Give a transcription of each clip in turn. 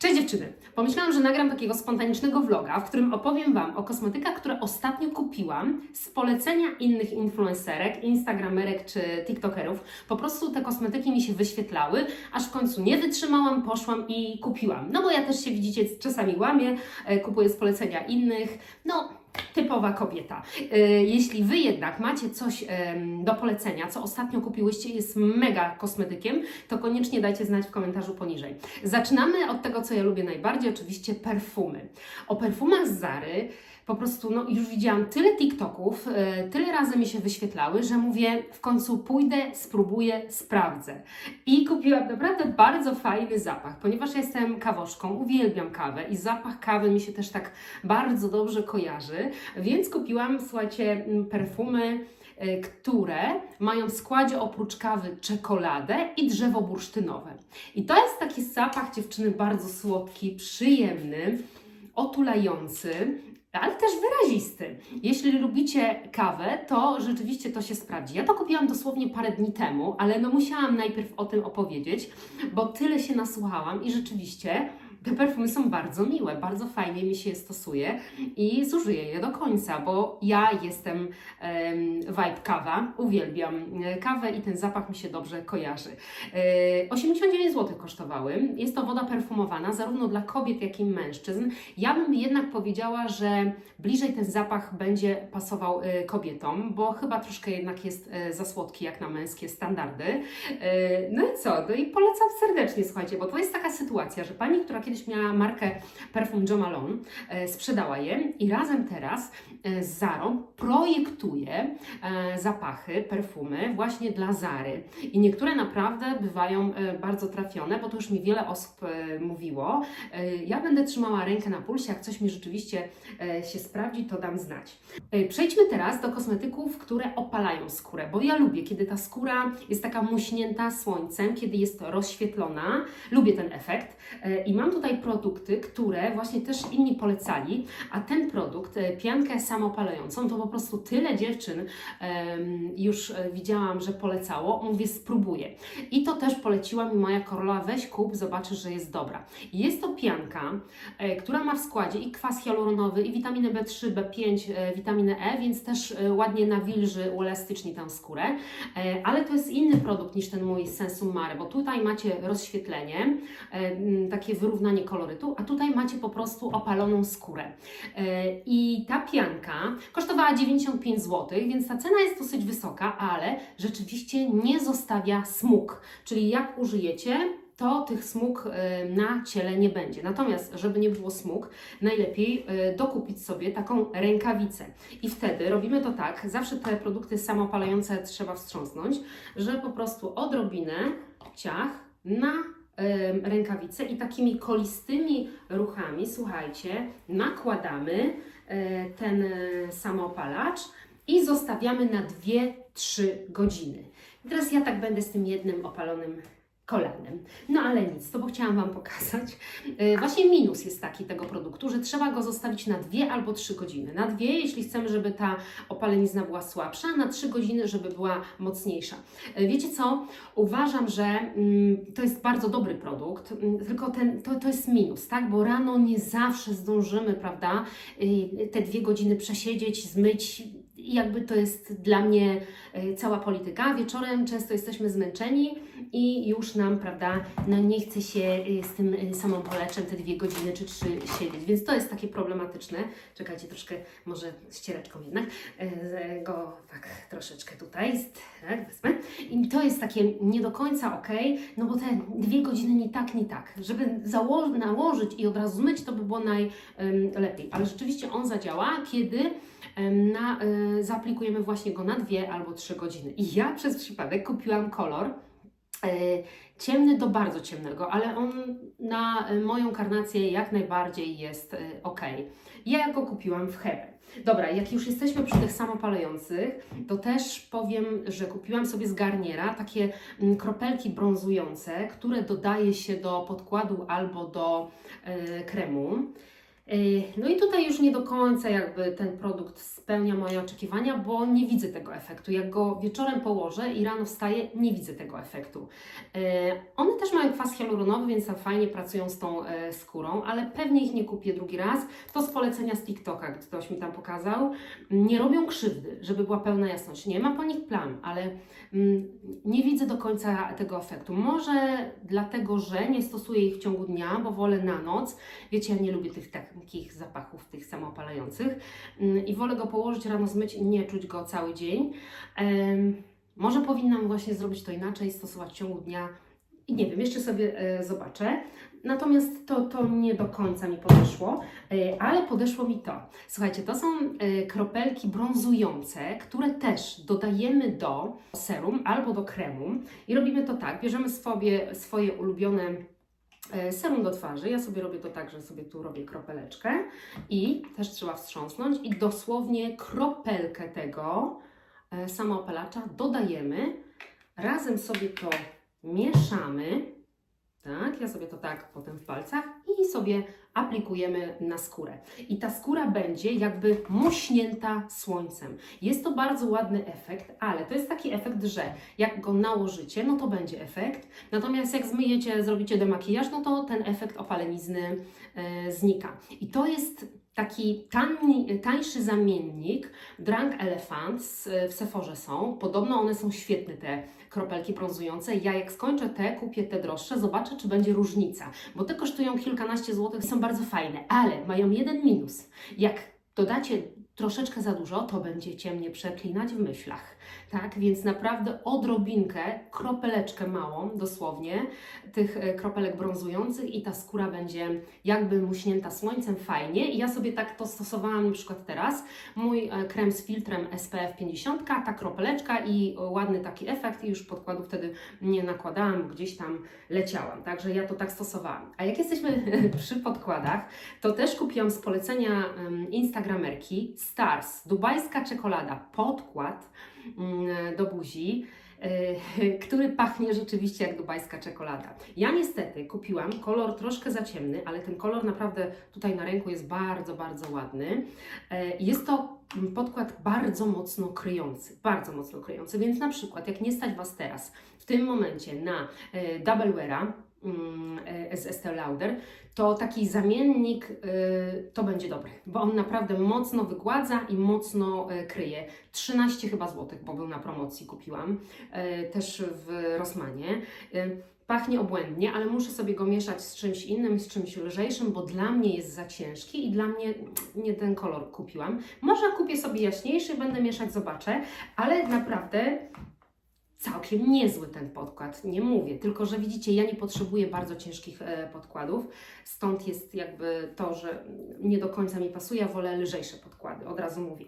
Cześć dziewczyny! Pomyślałam, że nagram takiego spontanicznego vloga, w którym opowiem Wam o kosmetykach, które ostatnio kupiłam z polecenia innych influencerek, instagramerek czy tiktokerów. Po prostu te kosmetyki mi się wyświetlały, aż w końcu nie wytrzymałam, poszłam i kupiłam. No bo ja też się widzicie, czasami łamię, e, kupuję z polecenia innych. No, typowa kobieta. E, Jeśli Wy jednak macie coś do polecenia, co ostatnio kupiłyście, jest mega kosmetykiem, to koniecznie dajcie znać w komentarzu poniżej. Zaczynamy od tego, co ja lubię najbardziej, oczywiście perfumy. O perfumach z Zary po prostu no, już widziałam tyle TikToków, e, tyle razy mi się wyświetlały, że mówię, w końcu pójdę, spróbuję, sprawdzę. I kupiłam naprawdę bardzo fajny zapach, ponieważ jestem kawoszką, uwielbiam kawę i zapach kawy mi się też tak bardzo dobrze kojarzy, więc kupiłam, słuchajcie, perfumy e, które mają w składzie oprócz kawy czekoladę i drzewo bursztynowe. I to jest taki zapach dziewczyny bardzo słodki, przyjemny, otulający, ale też wyrazisty. Jeśli lubicie kawę, to rzeczywiście to się sprawdzi. Ja to kupiłam dosłownie parę dni temu, ale no musiałam najpierw o tym opowiedzieć, bo tyle się nasłuchałam i rzeczywiście te perfumy są bardzo miłe, bardzo fajnie mi się je stosuje i zużyję je do końca, bo ja jestem em, vibe kawa, uwielbiam e, kawę i ten zapach mi się dobrze kojarzy. E, 89 zł kosztowały. Jest to woda perfumowana zarówno dla kobiet, jak i mężczyzn. Ja bym jednak powiedziała, że bliżej ten zapach będzie pasował e, kobietom, bo chyba troszkę jednak jest e, za słodki jak na męskie standardy. E, No i co? No i polecam serdecznie, słuchajcie, bo to jest taka sytuacja, że pani, która kiedyś miała markę perfum Jo Malone, e, sprzedała je i razem teraz e, z Zarą projektuje e, zapachy, perfumy właśnie dla Zary. I niektóre naprawdę bywają bardzo trafione, bo to już mi wiele osób mówiło. Ja będę trzymała rękę na pulsie, jak coś mi rzeczywiście się sprawdzi, to dam znać. Przejdźmy teraz do kosmetyków, które opalają skórę, bo ja lubię, kiedy ta skóra jest taka muśnięta słońcem, kiedy jest rozświetlona. Lubię ten efekt i mam tutaj produkty, które właśnie też inni polecali, a ten produkt, e, piankę samopalającą, to po prostu tyle dziewczyn em, już e, widziałam, że polecało. Mówię, spróbuję. I to też poleciła mi moja korola, weź kup, zobaczysz, że jest dobra. Jest to pianka, e, która ma w składzie i kwas hialuronowy, i witaminę B3, B5, e, witaminę E, więc też e, ładnie nawilży, uelastyczni tam skórę. E, ale to jest inny produkt niż ten mój Sensum Mare, bo tutaj macie rozświetlenie, e, takie wyrównanie kolorytu, a tutaj macie po prostu opaloną skórę. E, I ta pianka kosztowała 95 zł, więc ta cena jest dosyć wysoka, ale rzeczywiście nie zostawia smug. Czyli jak użyjecie, to tych smug e, na ciele nie będzie. Natomiast, żeby nie było smug, najlepiej e, dokupić sobie taką rękawicę. I wtedy robimy to tak, zawsze te produkty samopalające trzeba wstrząsnąć, że po prostu odrobinę ciach na em, rękawicę i takimi kolistymi ruchami, słuchajcie, nakładamy e, ten e, samoopalacz i zostawiamy na 2-3 godziny. I teraz ja tak będę z tym jednym opalonym kolanem. No ale nic, to bo chciałam Wam pokazać. E, Właśnie minus jest taki tego produktu, że trzeba go zostawić na dwie albo trzy godziny. Na dwie, jeśli chcemy, żeby ta opalenizna była słabsza, na trzy godziny, żeby była mocniejsza. E, Wiecie co? Uważam, że mm, to jest bardzo dobry produkt, mm, tylko ten, to, to jest minus, tak? Bo rano nie zawsze zdążymy, prawda, te dwie godziny przesiedzieć, zmyć. I jakby to jest dla mnie y, cała polityka. Wieczorem często jesteśmy zmęczeni i już nam, prawda, no nie chce się y, z tym y, samą poleczem te dwie godziny czy trzy siedzieć, więc to jest takie problematyczne. Czekajcie, troszkę może ściereczką jednak y, go tak troszeczkę tutaj, tak, wezmę. I to jest takie nie do końca ok, no bo te dwie godziny ni tak, ni tak. Żeby nałożyć i od razu zmyć, to by było najlepiej. Ale rzeczywiście on zadziała, kiedy na, y, zaaplikujemy właśnie go na dwie albo trzy godziny. I ja przez przypadek kupiłam kolor e, ciemny do bardzo ciemnego, ale on na e, moją karnację jak najbardziej jest ok. Ja go kupiłam w Hebe. Dobra, jak już jesteśmy przy tych samopalających, to też powiem, że kupiłam sobie z Garniera takie mm, kropelki brązujące, które dodaje się do podkładu albo do e, kremu. Yy, No i tutaj już nie do końca jakby ten produkt spełnia moje oczekiwania, bo nie widzę tego efektu. Jak go wieczorem położę i rano wstaję, nie widzę tego efektu. Yy, One też mają kwas hialuronowy, więc fajnie pracują z tą e, skórą, ale pewnie ich nie kupię drugi raz. To z polecenia z TikToka, gdy ktoś mi tam pokazał. Nie robią krzywdy, żeby była pełna jasność. Nie ma po nich plam, ale mm, nie widzę do końca tego efektu. Może dlatego, że nie stosuję ich w ciągu dnia, bo wolę na noc. Wiecie, ja nie lubię tych takich zapachów, tych samoopalających. Mm, I wolę go położyć, rano zmyć i nie czuć go cały dzień. Może powinnam właśnie zrobić to inaczej, stosować w ciągu dnia. I nie wiem, jeszcze sobie e, zobaczę. Natomiast to, to nie do końca mi podeszło, e, ale podeszło mi to. Słuchajcie, to są e, kropelki brązujące, które też dodajemy do serum albo do kremu. I robimy to tak, bierzemy sobie swoje ulubione serum do twarzy. Ja sobie robię to tak, że sobie tu robię kropeleczkę i też trzeba wstrząsnąć i dosłownie kropelkę tego e, samoopalacza dodajemy. Razem sobie to mieszamy. Tak, ja sobie to tak potem w palcach i sobie aplikujemy na skórę. I ta skóra będzie jakby muśnięta słońcem. Jest to bardzo ładny efekt, ale to jest taki efekt, że jak go nałożycie, no to będzie efekt. Natomiast jak zmyjecie, zrobicie demakijaż, no to ten efekt opalenizny e, znika. I to jest taki tani, tańszy zamiennik Drunk Elephants w Sephorze są. Podobno one są świetne, te kropelki brązujące. Ja jak skończę te, kupię te droższe, zobaczę, czy będzie różnica. Bo te kosztują kilkanaście złotych, są bardzo fajne, ale mają jeden minus. Jak dodacie troszeczkę za dużo, to będziecie mnie przeklinać w myślach. Tak, więc naprawdę odrobinkę, kropeleczkę małą, dosłownie, tych e, kropelek brązujących i ta skóra będzie jakby muśnięta słońcem, fajnie. I ja sobie tak to stosowałam na przykład teraz. Mój e, krem z filtrem SPF 50, ta kropeleczka i ładny taki efekt i już podkładu wtedy nie nakładałam, gdzieś tam leciałam. Także ja to tak stosowałam. A jak jesteśmy przy podkładach, to też kupiłam z polecenia Instagramerki Stars, dubajska czekolada, podkład mm, do buzi, y, który pachnie rzeczywiście jak dubajska czekolada. Ja niestety kupiłam kolor troszkę za ciemny, ale ten kolor naprawdę tutaj na ręku jest bardzo, bardzo ładny. Y, Jest to mm, podkład bardzo mocno kryjący, bardzo mocno kryjący, więc na przykład jak nie stać Was teraz w tym momencie na y, Double Weara, e, z Estée Lauder, to taki zamiennik y, to będzie dobry, bo on naprawdę mocno wygładza i mocno y, kryje. 13 chyba złotych, bo był na promocji, kupiłam y, też w Rossmanie. Y, Pachnie obłędnie, ale muszę sobie go mieszać z czymś innym, z czymś lżejszym, bo dla mnie jest za ciężki i dla mnie nie ten kolor kupiłam. Może kupię sobie jaśniejszy, będę mieszać, zobaczę, ale naprawdę całkiem niezły ten podkład, nie mówię, tylko że widzicie, ja nie potrzebuję bardzo ciężkich e, podkładów, stąd jest jakby to, że nie do końca mi pasuje, ja wolę lżejsze podkłady, od razu mówię.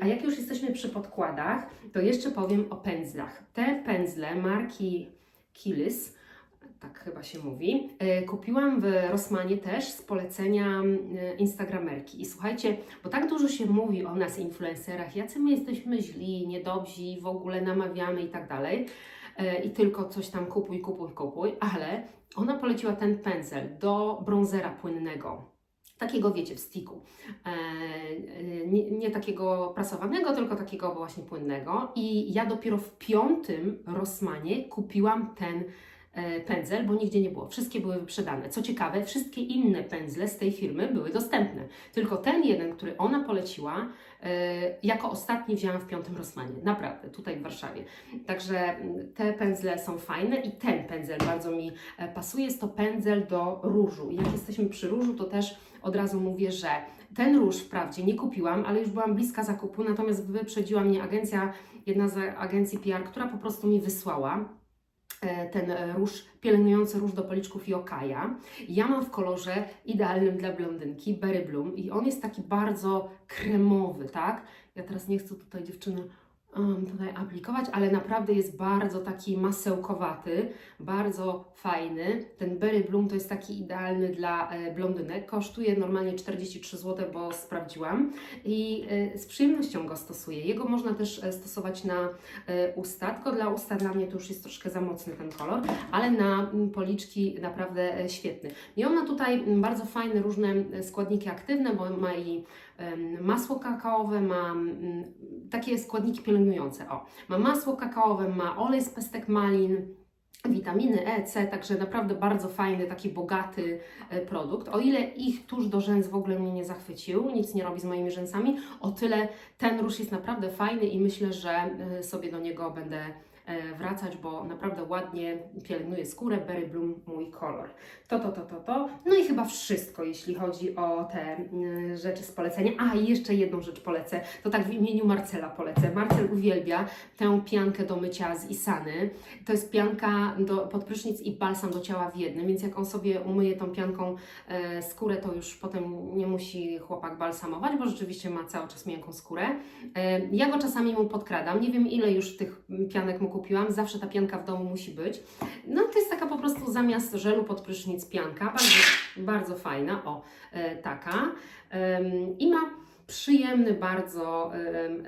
A jak już jesteśmy przy podkładach, to jeszcze powiem o pędzlach. Te pędzle marki Kilis, tak chyba się mówi. E, Kupiłam w Rossmanie też z polecenia e, Instagramerki. I słuchajcie, bo tak dużo się mówi o nas, influencerach, jacy my jesteśmy źli, niedobrzy, w ogóle namawiamy i tak dalej. E, I tylko coś tam kupuj, kupuj, kupuj, ale ona poleciła ten pędzel do bronzera płynnego. Takiego, wiecie, w stiku. Nie, nie takiego prasowanego, tylko takiego właśnie płynnego. I ja dopiero w piątym Rossmanie kupiłam ten pędzel, bo nigdzie nie było. Wszystkie były wyprzedane. Co ciekawe, wszystkie inne pędzle z tej firmy były dostępne. Tylko ten jeden, który ona poleciła, e, jako ostatni wzięłam w piątym Rossmanie. Naprawdę, tutaj w Warszawie. Także mm, te pędzle są fajne i ten pędzel bardzo mi e, pasuje. Jest to pędzel do różu. Jak jesteśmy przy różu, to też od razu mówię, że ten róż wprawdzie nie kupiłam, ale już byłam bliska zakupu, natomiast wyprzedziła mnie agencja, jedna z agencji PR, która po prostu mi wysłała e, ten e, róż, pielęgnujący róż do policzków Yokaja. Ja mam w kolorze idealnym dla blondynki, Berry Bloom i on jest taki bardzo kremowy, tak? Ja teraz nie chcę tutaj dziewczyny tutaj aplikować, ale naprawdę jest bardzo taki masełkowaty, bardzo fajny. Ten Berry Bloom to jest taki idealny dla e, blondynek. Kosztuje normalnie 43 zł, bo sprawdziłam i e, z przyjemnością go stosuję. Jego można też e, stosować na usta, tylko dla usta dla mnie to już jest troszkę za mocny ten kolor, ale na mm, policzki naprawdę świetny. I on ma tutaj mm, bardzo fajne różne składniki aktywne, bo ma i masło kakaowe, ma mm, takie składniki pielęgnujące. O, ma masło kakaowe, ma olej z pestek malin, witaminy E, C, także naprawdę bardzo fajny, taki bogaty e, produkt. O ile ich tuż do rzęs w ogóle mnie nie zachwycił, nic nie robi z moimi rzęsami, o tyle ten róż jest naprawdę fajny i myślę, że e, sobie do niego będę wracać, bo naprawdę ładnie pielęgnuje skórę. Berry Bloom, mój kolor. To, to, to, to, to. No i chyba wszystko, jeśli chodzi o te mm, rzeczy z polecenia. A, i jeszcze jedną rzecz polecę. To tak w imieniu Marcela polecę. Marcel uwielbia tę piankę do mycia z Isany. To jest pianka do, pod prysznic i balsam do ciała w jednym, więc jak on sobie umyje tą pianką e, skórę, to już potem nie musi chłopak balsamować, bo rzeczywiście ma cały czas miękką skórę. E, ja go czasami mu podkradam. Nie wiem, ile już tych pianek mu kupiłam. Zawsze ta pianka w domu musi być. No to jest taka po prostu zamiast żelu pod prysznic pianka. Bardzo, bardzo fajna. O, e, taka. I ma przyjemny bardzo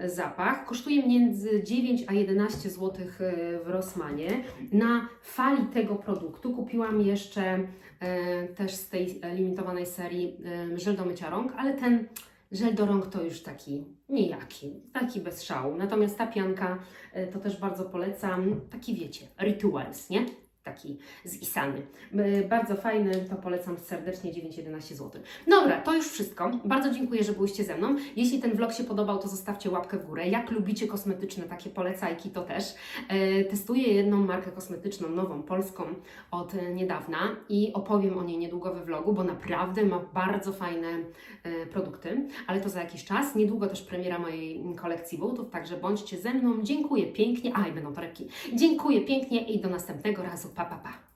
zapach. Kosztuje między 9 a 11 zł w Rossmanie. Na fali tego produktu kupiłam jeszcze e, też z tej limitowanej serii e, żel do mycia rąk, ale ten żel do rąk to już taki nijaki, taki bez szału. Natomiast ta pianka e, to też bardzo polecam, taki wiecie, rituals, nie? Taki z Isany. E, Bardzo fajny, to polecam serdecznie, 9-11 zł. Dobra, to już wszystko. Bardzo dziękuję, że byłyście ze mną. Jeśli ten vlog się podobał, to zostawcie łapkę w górę. Jak lubicie kosmetyczne takie polecajki, to też. E, Testuję jedną markę kosmetyczną, nową, polską od niedawna i opowiem o niej niedługo we vlogu, bo naprawdę ma bardzo fajne e, produkty, ale to za jakiś czas. Niedługo też premiera mojej kolekcji butów, także bądźcie ze mną. Dziękuję pięknie. A, i będą torebki. Dziękuję pięknie i do następnego razu. Па-па-па.